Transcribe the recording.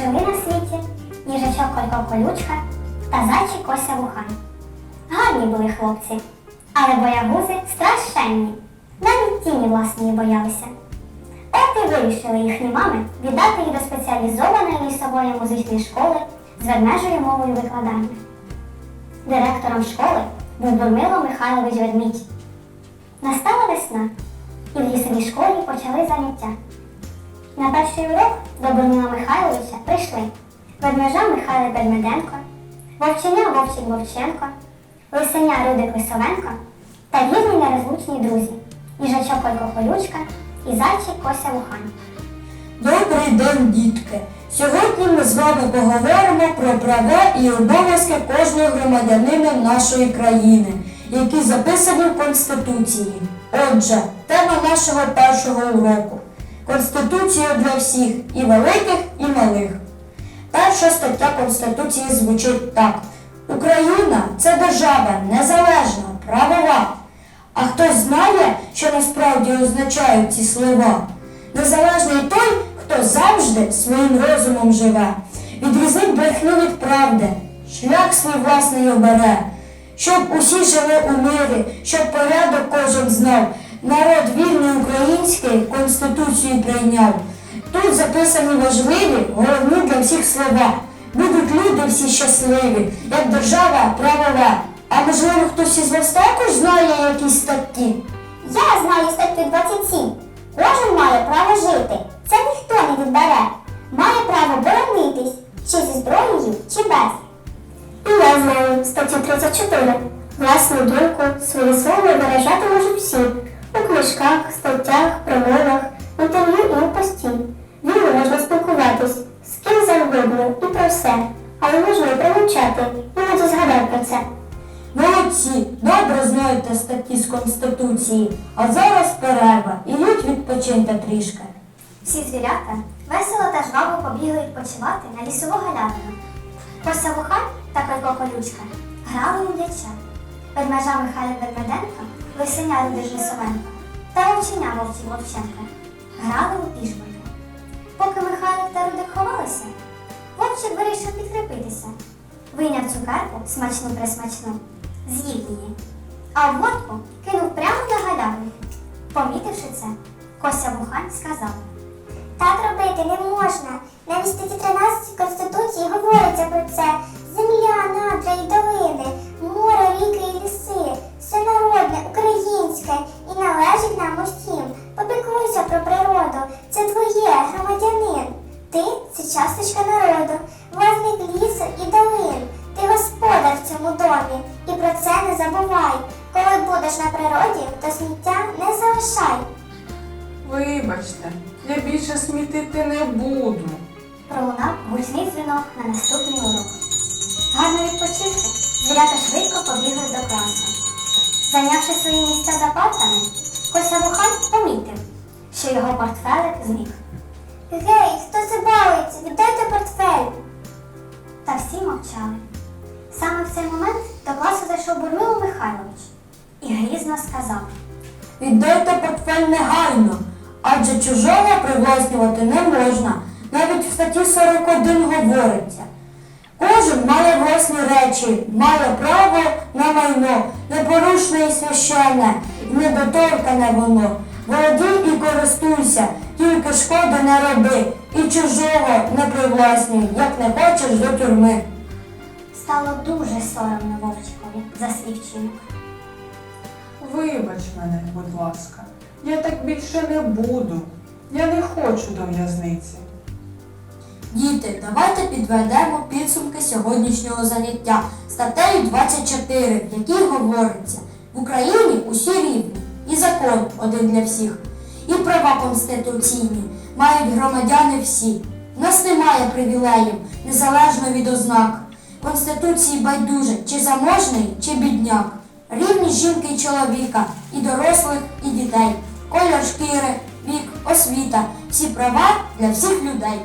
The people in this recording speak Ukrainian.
Жили на світі їжачок Колько Колючка та зайчик Кося Вухан. Гарні були хлопці, але боягузи страшенні, навіть тіні власної боялися. От і вирішили їхні мами віддати їх до спеціалізованої лісової музичної школи з ведмежою мовою викладання. Директором школи був Бурмило Михайлович Ведмідь. Настала весна, і в лісовій школі почали заняття. На перший урок до Бурмила Михайловича прийшли ведмежа Михайло Бедмеденко, вовченя Вовчик Вовченко, лисеня Рудик Лисовенко та вірні нерозлучні друзі їжачок Олько Колючка і зайчик Кося Вухан. Добрий день, дітки! Сьогодні ми з вами поговоримо про права і обов'язки кожного громадянина нашої країни, які записані в Конституції. Отже, тема нашого першого уроку Конституція для всіх і великих, і малих. Перша стаття Конституції звучить так: Україна це держава незалежна, правова. А хтось знає, що насправді означають ці слова? Незалежний той, хто завжди своїм розумом живе, відрізнить брехню від правди, шлях свій власний обере, щоб усі жили у мирі, щоб порядок кожен знав, народ вільний український Конституцію прийняв. Тут записані важливі, головні для всіх слова. Будуть люди всі щасливі, як держава правова. А можливо, хтось із вас також знає якісь статті? Я знаю статтю 27. Кожен має право жити. Це ніхто не відбере. Має право боронитись, чи зі зброєю, чи без. І я знаю статтю 34. Власну думку, свої слово виражати можуть всі. У книжках, статтях, промовах, інтерв'ю і у пості. Вільно можна спілкуватись з ким завгодно і про все, але можна і промовчати, іноді згадай про це. Молодці, добре знаєте статті з Конституції, а зараз перерва. Ідіть відпочиньте трішки. Всі звірята весело та жваво побігли відпочивати на лісову галявину. Кося Вухан та Колько Колючка грали у м'яча. Ведмежа Михайло Ведмеденко, Лисеня Рудиш Лисовенко та Вовченя Вовчик Вовченка грали у пішбольки. Поки Михайло та Рудик ховалися, Вовчик вирішив підкріпитися. Вийняв цукерку смачну присмачну, з'їв її, а водку кинув прямо на галявину. Помітивши це, Кося Вухан сказав. Так робити не можна. Навіть статті 13 Конституції говориться про це. Земля, надра і долини, власник і долин. Ти господар в цьому домі. І про це не забувай. Коли будеш на природі, то сміття не залишай. Вибачте, я більше смітити не буду. Пролунав гучний дзвінок на наступний урок. Гарно відпочивши, звірята швидко побігли до класу. Зайнявши свої місця за партами, Кося Вухан помітив, що його портфелик зник. Гей, хто це бавиться? Михайлович і грізно сказав. Віддайте портфель негайно, адже чужого привласнювати не можна. Навіть в статті 41 говориться. Кожен має власні речі, має право на майно, непорушне і священне, і недоторкане воно. Володій і користуйся, тільки шкоди не роби, і чужого не привласнюй, як не хочеш до тюрми. Стало дуже соромно Вовчикові за свій вчинок. Вибач мене, будь ласка. Я так більше не буду. Я не хочу до в'язниці. Діти, давайте підведемо підсумки сьогоднішнього заняття статтею 24, в якій говориться, в Україні усі рівні, і закон один для всіх, і права конституційні мають громадяни всі. У нас немає привілеїв, незалежно від ознак. Конституції байдуже, чи заможний, чи бідняк. Рівні жінки і чоловіка, і дорослих, і дітей, колір шкіри, вік, освіта, всі права для всіх людей.